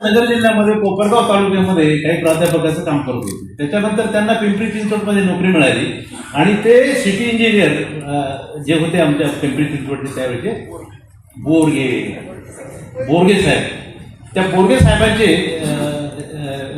नगर जिल्ह्यामध्ये कोपरगाव तालुक्यामध्ये काही प्राध्यापकाचं काम करत होते. त्याच्यानंतर त्यांना पिंपरी चिंचवडमध्ये नोकरी मिळाली. आणि ते सिटी इंजिनियर जे होते आमच्या पिंपरी चिंचवडचे त्यावेळेचे बोरगे. बोरगे साहेब. त्या बोरगे साहेबांचे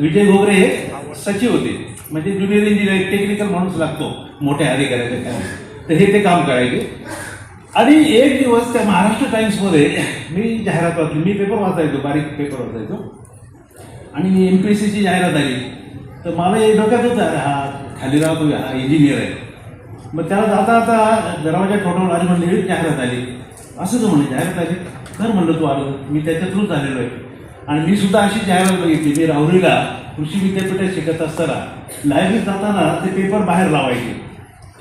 विजय घोगरे हे सचिव होते. म्हणजे ज्युनियर इंजिनियर टेक्निकल माणूस लागतो मोठ्या अधिकाऱ्याच्या तर हे ते काम करायचे. आणि एक दिवस त्या महाराष्ट्र टाईम्समध्ये मी जाहिरात वाचली. मी पेपर वाचायचो बारीक पेपर वाचायचो आणि एम पी एस सीची जाहिरात आली. तर मला हे डोक्यात होता अरे हा खाली राहतो हा इंजिनियर आहे. मग त्याला जाता जाता दरवाजा ठोठावून आली म्हणली जाहिरात आली. असं म्हणे जाहिरात आली? तर म्हणलं तू आलो. मी त्याच्या थ्रूच आलेलो आहे. आणि मी सुद्धा अशी जाहिरात बघितली. मी राहुरीला कृषी विद्यापीठात शिकत असताना लायब्ररीत जाताना ते पेपर बाहेर लावायचे.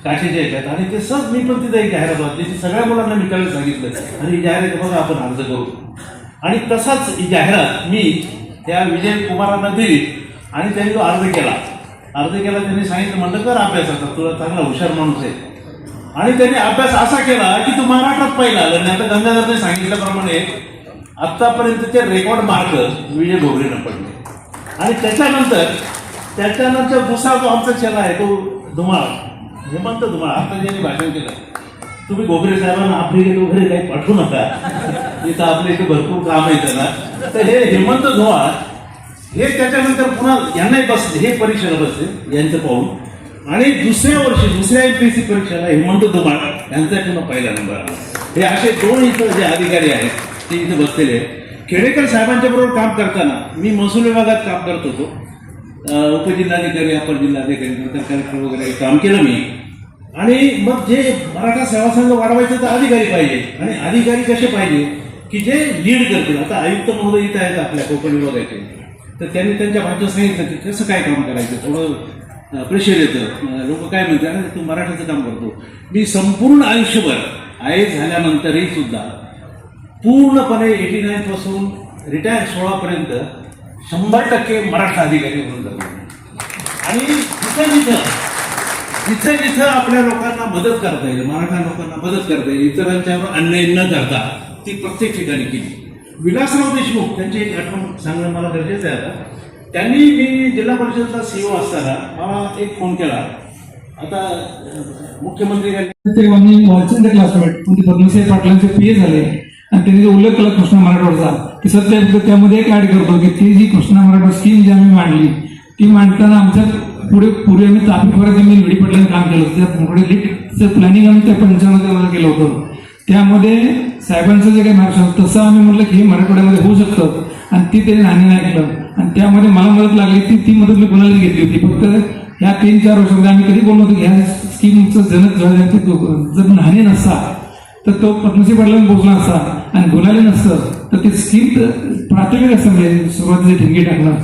काशीच्या याच्यात. आणि ते सहज मी पण तिथे एक जाहिरात वाचली ती सगळ्या मुलांना मी त्यावेळेस सांगितलं. आणि ही जाहिरात बघा आपण अर्ज करू. आणि तसाच ही जाहिरात मी त्या विजय कुमारांना दिली आणि त्यांनी तो अर्ज केला. अर्ज केला त्यांनी सांगितलं म्हणलं कर अभ्यास आता तुला चांगला हुशार माणूस आहे. आणि त्यांनी अभ्यास असा केला की तो महाराष्ट्रात पहिला आला. आणि आता गंगाधरने सांगितल्याप्रमाणे आत्तापर्यंतचे रेकॉर्ड मार्क विजय भोगरेनं पडले. आणि त्याच्यानंतर त्याच्यानंतर दुसरा जो आमचा चेला आहे तो धुमाळ. हेमंत तुम्हाला आता ज्यांनी भाषण केलं तुम्ही गोगरे साहेबांना आफ्रिकेत वगैरे काही पाठवू नका. इथं आपल्या इथे भरपूर काम आहे त्यांना तर हे हेमंत धुमाळ हे त्याच्यानंतर पुन्हा यांनाही बसले हे परीक्षेला बसले यांचं पाहून. आणि दुसऱ्या वर्षी दुसऱ्या एम पी सी परीक्षेला हेमंत धुमाळ यांचा पुन्हा पहिला नंबर आला. हे असे दोन इथं जे अधिकारी आहेत ते इथे बसलेले आहेत. खेडेकर साहेबांच्या बरोबर काम करताना मी महसूल विभागात काम करत होतो. उपजिल्हाधिकारी अपर जिल्हाधिकारी नंतर कलेक्टर वगैरे हे काम केलं मी. आणि मग जे मराठा सेवा संघ वाढवायचे तर अधिकारी पाहिजे. आणि अधिकारी कसे पाहिजे? की जे लीड करतील. आता आयुक्त महोदय इथं आहेत आपल्या कोकण विभागाचे. तर त्यांनी त्यांच्या भाषेत सांगितलं की कसं काय काम करायचं? थोडं प्रेशर येतं. लोक काय म्हणतात? आणि तू मराठाचं काम करतो. मी संपूर्ण आयुष्यभर आय झाल्यानंतरही सुद्धा पूर्णपणे एटी नाईनपासून रिटायर सोळापर्यंत शंभर टक्के मराठा अधिकारी म्हणून जगलो आणि जिथं जिथं जिथं जिथं आपल्या लोकांना मदत करता येईल मराठा लोकांना मदत करता येईल इतरांच्यावर अन्याय न करता ती प्रत्येक ठिकाणी केली. विलासराव देशमुख त्यांची एक आठवण सांगणं मला गरजेचं आहे आता. त्यांनी मी जिल्हा परिषदचा सीओ असताना मला एक फोन केला. आता मुख्यमंत्री ते आम्ही वाचन क्लासमेट म्हणजे पद्मसाहेब पाटलांचे पी झाले. आणि त्यांनी जो उल्लेख केला कृष्णा मराठवाडचा की सध्या त्यामध्ये एक ऍड करतो की ती जी कृष्णा मराठवाडा स्कीम जी आम्ही मांडली ती मांडताना आमच्या पुढे पूर्वी आम्ही तापी खोऱ्यात आम्ही विडी पडल्याने काम केलं होतं. त्या पुढे लिटचं प्लॅनिंग आम्ही त्या पंचामध्ये केलं होतं. त्यामध्ये साहेबांचं जे काही मार्ग तसं आम्ही म्हटलं की हे मराठवाड्यामध्ये होऊ शकतं. आणि ती त्यांनी नाणी ऐकलं आणि त्यामध्ये मला मदत लागली ती ती मदत मी कोणाला घेतली होती फक्त ह्या तीन चार वर्षामध्ये आम्ही कधी बोललो होतो की ह्या स्कीमचं जनक झाल्याचे जर नाणे नसता तर तो पद्मश्री पडला पोहोचला असता आणि बोलायला नसतं. तर ते स्किम प्राथमिक असतं म्हणजे सुरुवातीचे ठिणगी टाकणं.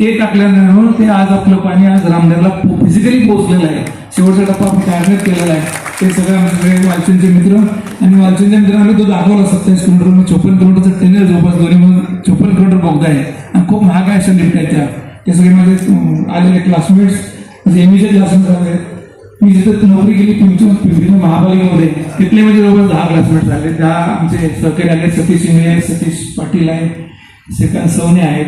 ते टाकल्यानं ते आज आपलं पाणी आज रामदेवला फिजिकली पोहोचलेलं आहे. शेवटचा टप्पा आपण केलेला आहे. ते सगळं आमचे वालचंदचे मित्र. आणि वालचंदच्या मित्रांनी तो दाखवला सत्तावीस किलोमीटर मग चोपन्न किलोमीटरचं टेनर जवळपास दोन्ही मग चोपन्न किलोमीटर बोगदा आहे. आणि खूप महाग आहे अशा लिफ्ट आहेत त्या ते सगळे माझे आलेले क्लासमेट्स म्हणजे एमईचे क्लासमेट्स आहेत मी जिथं नोकरी केली तुमच्या पिंपरी महाबलीमध्ये तिथले म्हणजे जवळपास दहा क्लासमेट झाले. दहा आमचे सहकारी आले सतीश इंगळे आहेत सतीश पाटील आहेत श्रीकांत सवने आहेत.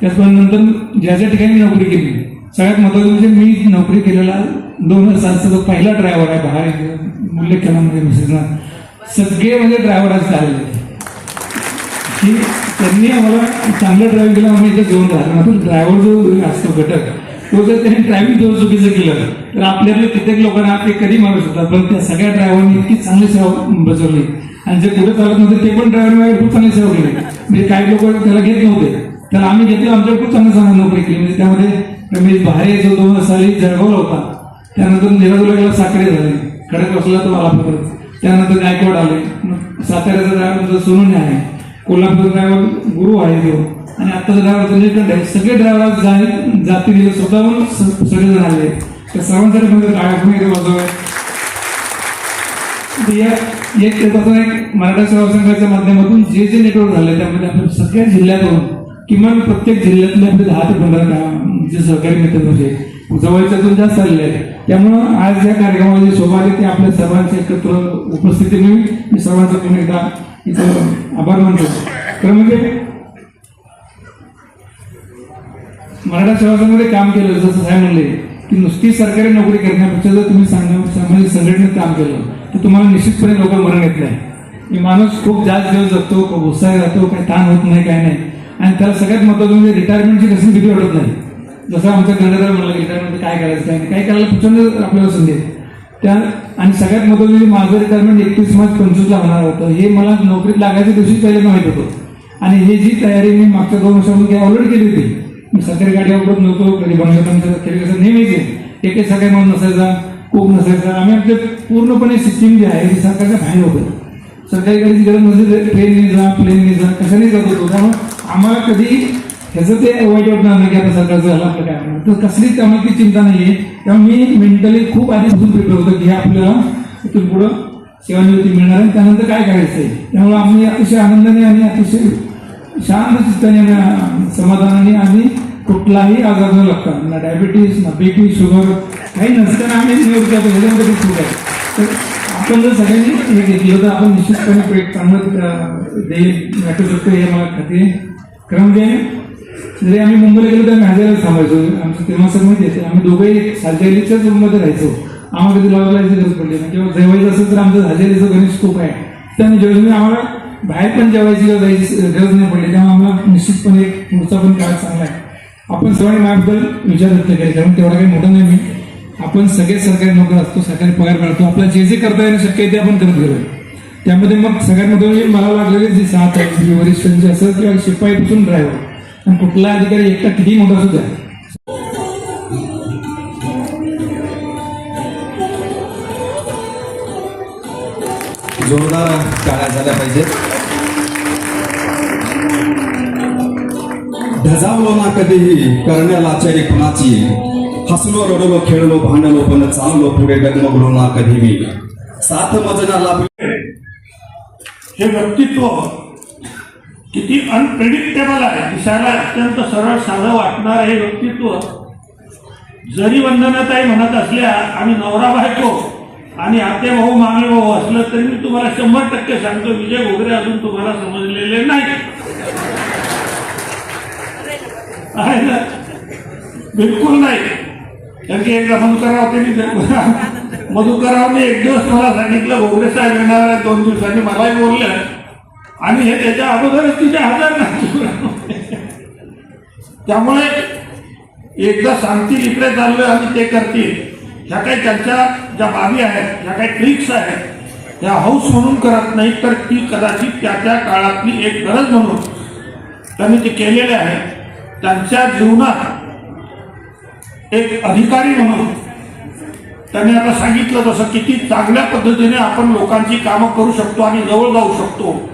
त्याचप्रमाणे नंतर ज्या ज्या ठिकाणी नोकरी केली सगळ्यात महत्वाचं म्हणजे मी नोकरी केलेला दोन हजार सातचा जो पहिला ड्रायव्हर आहे बाहेर उल्लेख केला म्हणजे मिसेसना सगळे म्हणजे ड्रायव्हर आज झालेले की त्यांनी आम्हाला चांगलं ड्रायव्हिंग केलं आम्ही इथे घेऊन राहिला. ड्रायव्हर जो असतो घटक तो जर त्यांनी ड्रायव्हिंग जर चुकीचं केलं तर आपल्यातले कित्येक लोकांना ते कधी मारू शकतात? पण त्या सगळ्या ड्रायव्हरनी इतकी चांगली सेवा बसवली आणि जे पुढे चालत नव्हते ते पण ड्रायव्हर खूप चांगली सेवा केली. म्हणजे काही लोक त्याला घेत नव्हते. त्याला आम्ही घेतलं आमच्या खूप चांगली चांगली नोकरी केली. म्हणजे त्यामध्ये रमेश भारे जो दोन साली जळगावला होता त्यानंतर निराजुला गेला साखरे झाले. खडक बसला तो आला परत त्यानंतर गायकवाड आले. साताऱ्याचा ड्रायव्हर म्हणजे सोनूने आहे कोल्हापूर ड्रायव्हर गुरु आहे तो. आणि आता ड्रायव्हर नीलकंठ आहे. सगळे ड्रायव्हर जाती गेले स्वतःहून सगळे जण आले. त्या सर्वांसाठी म्हणजे टाळ्या इथे या एक त्याचा एक मराठा सेवा संघाच्या माध्यमातून जे जे नेटवर्क झाले त्यामध्ये आपण सगळ्या जिल्ह्यातून किमान प्रत्येक जिल्ह्यातले आपले दहा ते पंधरा जे सहकारी मित्र म्हणजे जवळच्यातून जास्त आलेले आहेत. त्यामुळं आज या कार्यक्रमामध्ये शोभा आली ते आपल्या सर्वांच्या एकत्र उपस्थिती मिळून मी सर्वांचा पुन्हा एकदा इथं आभार मानतो. तर म्हणजे मराठा सेवा संघामध्ये काम केलं जसं साहेब म्हणले की नुसती सरकारी नोकरी करण्यापेक्षा जर तुम्ही सांगा सामाजिक संघटनेत काम केलं तर तुम्हाला निश्चितपणे लोक मरण येत नाही. की माणूस खूप जास्त दिवस जगतो खूप उत्साही राहतो काही ताण होत नाही काय नाही. आणि त्याला सगळ्यात महत्वाचं म्हणजे रिटायरमेंटची कसली भीती वाटत नाही. जसं आमच्या कर्णधार म्हणलं रिटायरमेंट काय करायचं काय नाही काय करायला प्रचंड आपल्याला संधी त्या आणि सगळ्यात महत्वाचं म्हणजे माझं रिटायरमेंट एकतीस मार्च पंचवीसला होणार होतं. हे मला नोकरीत लागायच्या दिवशी पहिले माहीत होतं. आणि हे जी तयारी मी मागच्या दोन वर्षामध्ये ऑलरेडी केली होती मी सरकारी गाडी वापरत नव्हतो कधी बंगल्यापर्यंत कधी कसं नेहमीच आहे एक एक सकाळी नसायचा कोक नसायचा. आम्ही आमच्या पूर्णपणे सिस्टीम जी आहे ती सरकारच्या बाहेर होतं. सरकारी गाडीची गरज नसेल ट्रेनने जा प्लेनने जा कशाने जात होतो. त्यामुळे आम्हाला कधी ह्याचं ते वाईट वाटणार नाही की आता सरकारचं झालं आपलं काय तर कसलीच त्यामुळे ती चिंता नाही आहे त्यामुळे मी मेंटली खूप आधीपासून प्रिपेअर होतं की हे आपल्याला इथून पुढं सेवानिवृत्ती मिळणार आहे. त्यानंतर काय करायचं आहे त्यामुळे आम्ही अतिशय आनंदाने आणि अतिशय शांत चित्ताने समाधानाने आम्ही कुठलाही आजार न लागता ना डायबिटीस ना बीपी शुगर काही नसताना आम्ही निवडतो ह्याच्यामध्ये खूप आहे. तर आपण जर सगळ्यांनी हे घेतलं तर आपण निश्चितपणे एक चांगलं देईल. वाटू शकतो हे मला खात्री कारण म्हणजे जरी आम्ही मुंबईला गेलो तर आम्ही हजारच थांबायचो. आमचं तेव्हा सर माहिती आहे. आम्ही दोघंही हजेरीच्याच रूममध्ये राहायचो. आम्हाला कधी लॉ लायची गरज पडली नाही. किंवा जेवायचं असेल तर आमचं हजेरीचं गणेश खूप आहे. त्यामुळे जेवढे आम्हाला बाहेर पण जेवायची गरज नाही पडली. त्यामुळे आम्हाला निश्चितपणे पुढचा पण काळ चांगला आहे. आपण सर्वांनी माझ्याबद्दल विचार व्यक्त केले कारण तेवढा काही मोठं नाही मी. आपण सगळे सरकारी नोकर असतो सरकारी पगार मिळतो आपलं जे जे करता येणं शक्य आहे ते आपण करत गेलो. त्यामध्ये मग सगळ्यात महत्त्वाचे म्हणजे मला लागलेले जे सात वरिष्ठांचे असं किंवा शिपाईपासून ड्रायव्हर आणि कुठला अधिकारी एकटा किती मोठा सुद्धा जोरदार टाळ्या झाल्या पाहिजेत. ढजावलो ना कधीही करण्याला आचारी कुणाची? हसलो रडलो खेळलो भांडलो पण चाललो पुढे डगमगलो ना कधी मी साथ मजना हे व्यक्तित्व किती अनप्रेडिक्टेबल आहे. दिसायला अत्यंत सरळ साधं वाटणार हे व्यक्तित्व जरी वंदनाताई म्हणत असल्या आणि नवरा बायको आणि आते भाऊ मामे भाऊ असलं तरी मी तुम्हाला शंभर टक्के सांगतो विजय घोगरे अजून तुम्हाला समजलेले नाही आहे बिलकुल नाही. कारण की एकदा मधुकरराव त्यांनी मधुकररावने एक दिवस मला सांगितलं घोगरे साहेब येणार दोन दिवसांनी मलाही बोललं आणि हे त्याच्या अगोदरच तिचे हजार नाही. त्यामुळे एकदा सांगतील इकडे चाललोय आणि ते करतील. ह्या काही त्यांच्या ज्या बाबी आहेत ह्या काही ट्रिक्स आहेत त्या हौस म्हणून करत नाही तर ती कदाचित त्या त्या काळातली एक गरज म्हणून त्यांनी ते केलेले आहे त्यांच्या जीवनात एक अधिकारी म्हणून त्यांनी आता सांगितलं तसं किती चांगल्या पद्धतीने आपण लोकांची कामं करू शकतो आणि जवळ जाऊ शकतो.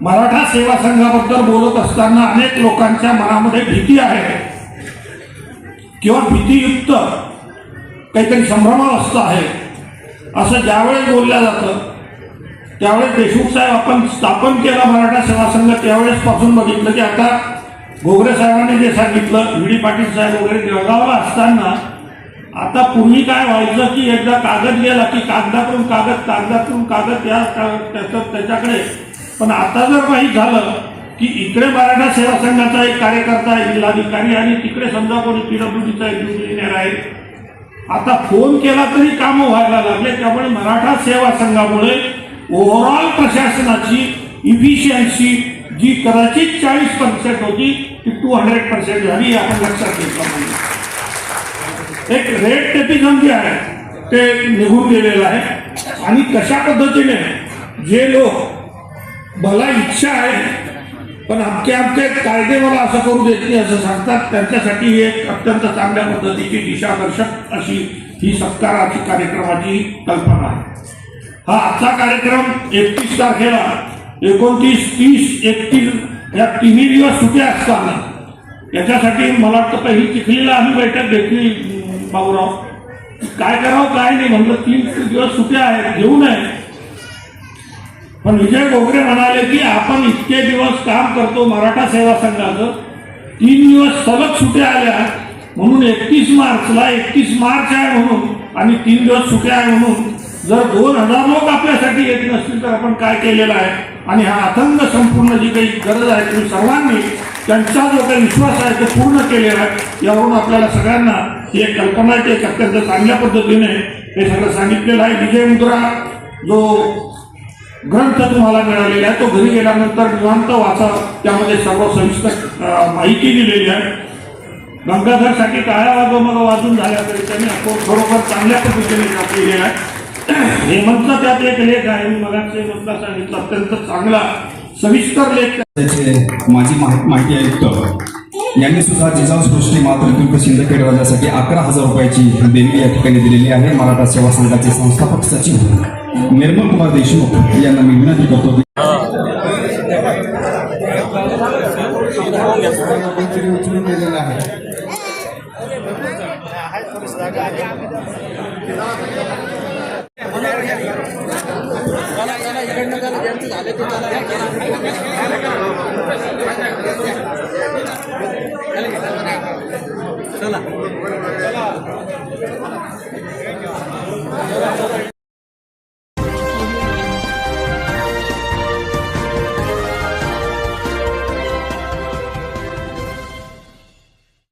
मराठा सेवा संघाबद्दल बोलत असताना अनेक लोकांच्या मनामध्ये भीती आहे. किंवा भीतीयुक्त काहीतरी संभ्रमावस्थ आहे. असं ज्यावेळेस बोललं जातं त्यावेळेस देशमुख साहेब आपण स्थापन केला मराठा सेवा संघ बघितलं की आता घोगरे साहेबांनी जे सांगितलं व्ही. डी. पाटील साहेब वगैरे जळगावला असताना आता पूर्वी काय व्हायचं की एकदा कागद गेला की कागदातून कागद कागदातून कागद या त्याचं त्याच्याकडे. पण आता जर माहीत झालं की इकडे मराठा सेवा संघाचा एक कार्यकर्ता आहे जिल्हाधिकारी आणि तिकडे समजा कोणी पीडब्ल्यूडीचा एक इंजिनियर आहे आता फोन केला तरी कामं व्हायला लागले. त्यामुळे मराठा सेवा संघामुळे ओव्हरऑल प्रशासनाची इफिशियन्सी जी कदाचित चाळीस पर्सेंट होती ती टू हंड्रेड पर्सेंट झाली आपण लक्षात घेतलं एक रेड टेपिझम जे आहे ते निघून गेलेलं आहे. आणि कशा पद्धतीने जे लोक मला इच्छा आहे पण आमचे आमचे कायदे मला असं करू देत नाही असं सांगतात. त्यांच्यासाठी ही एक अत्यंत चांगल्या पद्धतीची दिशादर्शक अशी ही सत्काराची कार्यक्रमाची कल्पना आहे. हा आजचा कार्यक्रम एकतीस तारखेला एकोणतीस तीस एकतीस या तिन्ही दिवस सुटे असताना. याच्यासाठी मला वाटतं पहिली चिखलीला आम्ही बैठक घेतली अं, बाबूराव. काय करावं काय नाही म्हणलं. तीन दिवस सुट्या आहेत घेऊ नये. पण विजय गोगरे म्हणाले की आपण इतके दिवस काम करतो मराठा सेवा संघाचं. तीन दिवस सलग सुट्या आल्या म्हणून एकतीस मार्चला एकतीस मार्च आहे म्हणून आणि तीन दिवस सुट्या आहे म्हणून. जर दोन हजार लोक आपल्यासाठी येत नसतील तर आपण काय केलेलं आहे? आणि हा अथंग संपूर्ण जी काही गरज आहे तुम्ही सर्वांनी त्यांचा जो काही विश्वास आहे तो पूर्ण केलेला आहे यावरून आपल्याला सगळ्यांना ही एक कल्पना आहे की एक अत्यंत चांगल्या पद्धतीने हे सगळं सांगितलेलं आहे. विजय मुद्रा जो ग्रंथ तुम्हाला मिळालेला आहे. तो घरी गेल्यानंतर निवांत वाचा. त्यामध्ये सर्व सविस्तर माहिती दिलेली आहे. गंगाधरसाठी टाळ्या वाजव वाजून झाल्या त्यांनी आपण खरोखर चांगल्या पद्धतीने छापलेले आहे. हेमंतचा त्यात एक लेख आहे. मी मगाचे हेमंतला सांगितलं. अत्यंत चांगला सविस्तर लेख त्याचे माजी माहिती आयुक्त यांनी सुद्धा जिजाऊ सृष्टी मातृत्व शिंदखेड वाजासाठी अकरा हजार रुपयाची देणगी या ठिकाणी दिलेली आहे. मराठा सेवा संघाचे संस्थापक सचिव. निर्मल कुमार देशमुख यांना मी विनंती करतो. की चला